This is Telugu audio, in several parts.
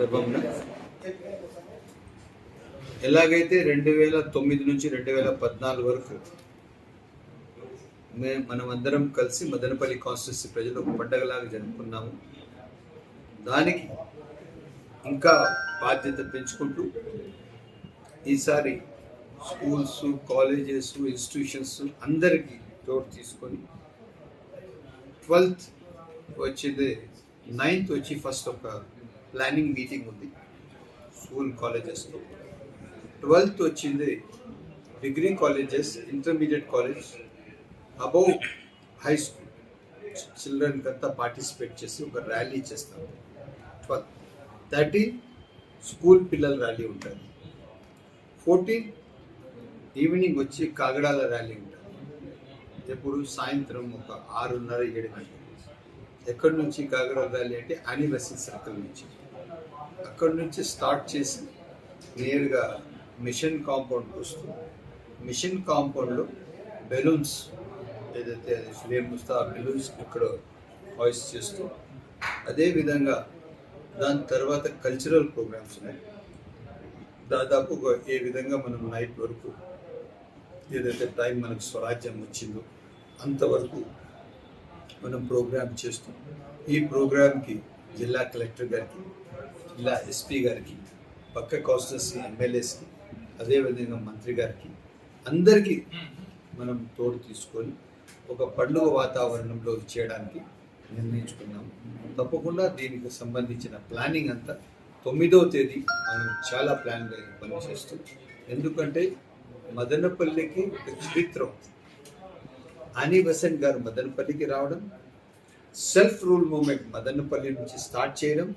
సందర్భంలో ఎలాగైతే రెండు వేల తొమ్మిది నుంచి రెండు వేల పద్నాలుగు వరకు మేము మనమందరం కలిసి మదనపల్లి కాన్స్టిట్యూన్సీ ప్రజలు ఒక పండగలాగా జరుపుకున్నాము. దానికి ఇంకా బాధ్యత పెంచుకుంటూ ఈసారి స్కూల్స్ కాలేజెస్ ఇన్స్టిట్యూషన్స్ అందరికీ తోడు తీసుకొని ట్వెల్త్ వచ్చేది నైన్త్ వచ్చి ఫస్ట్ ఒక ప్లానింగ్ మీటింగ్ ఉంది. స్కూల్ కాలేజెస్తో ట్వెల్త్ వచ్చింది. Degree colleges intermediate college above high school చిల్డ్రన్కి అంతా పార్టిసిపేట్ చేసి ఒక ర్యాలీ చేస్తాం. ట్వెల్త్ థర్టీన్ స్కూల్ పిల్లల ర్యాలీ ఉంటుంది. ఫోర్టీన్ ఈవినింగ్ వచ్చి కాగడాల ర్యాలీ ఉంటుంది. ఎప్పుడు సాయంత్రం ఒక ఆరున్నర ఏడు గంటలు. ఎక్కడి నుంచి కాగడాల వ్యాలీ అంటే అనివర్సరీ సర్కిల్ నుంచి. అక్కడి నుంచి స్టార్ట్ చేసి నేరుగా మిషన్ కాంపౌండ్కి వస్తుంది. మిషన్ కాంపౌండ్లో బెలూన్స్ ఏదైతే ఫ్లేమ్ వస్తే ఆ బెలూన్స్ ఇక్కడ హాయిస్ చేస్తూ అదేవిధంగా దాని తర్వాత కల్చరల్ ప్రోగ్రామ్స్ ఉన్నాయి. దాదాపు ఏ విధంగా మనం నైట్ వరకు ఏదైతే టైం మనకు స్వరాజ్యం వచ్చిందో అంతవరకు మనం ప్రోగ్రామ్ చేస్తాం. ఈ ప్రోగ్రామ్కి జిల్లా కలెక్టర్ గారికి జిల్లా ఎస్పీ గారికి పక్క కాన్స్టిట్యూన్సీ ఎమ్మెల్యేస్కి అదేవిధంగా మంత్రి గారికి అందరికీ మనం తోడు తీసుకొని ఒక పండుగ వాతావరణంలో చేయడానికి నిర్ణయించుకున్నాము తప్పకుండా దీనికి సంబంధించిన ప్లానింగ్ అంతా తొమ్మిదవ తేదీ మనం చాలా ప్లాన్గా పనిచేస్తాం. ఎందుకంటే మదనపల్లికి ఒక చరిత్ర ఉంది. అనీ బసంట్ గారు మదనపల్లికి రావడం సెల్ఫ్ రూల్ మూమెంట్ మదనపల్లి నుంచి స్టార్ట్ చేయడం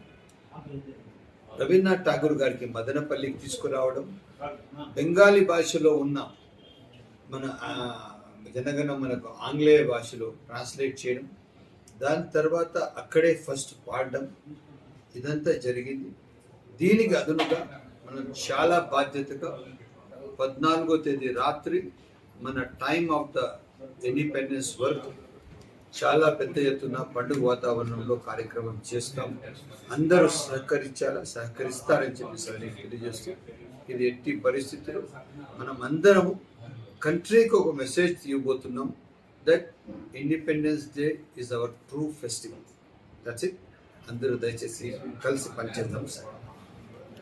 రవీంద్రనాథ్ ఠాగూర్ గారికి మదనపల్లికి తీసుకురావడం బెంగాలీ భాషలో ఉన్న మన జనగణం జనగణ మనకు ఆంగ్లేయ భాషలో ట్రాన్స్లేట్ చేయడం దాని తర్వాత అక్కడే ఫస్ట్ పాడడం ఇదంతా జరిగింది. దీనికి అదనుగా మనం చాలా బాధ్యతగా పద్నాలుగో తేదీ రాత్రి మన time of the independence work చాలా పెద్ద ఎత్తున పండుగ వాతావరణంలో కార్యక్రమం చేస్తాం. అందరూ సహకరించాలా? సహకరిస్తారని చెప్పేసి సార్ నేను తెలియజేస్తూ ఇది ఎట్టి పరిస్థితులు మనం అందరం కంట్రీకి ఒక message తీయబోతున్నాం that independence day is our true festival that's it అందరూ దయచేసి కలిసి పనిచేద్దాం సార్.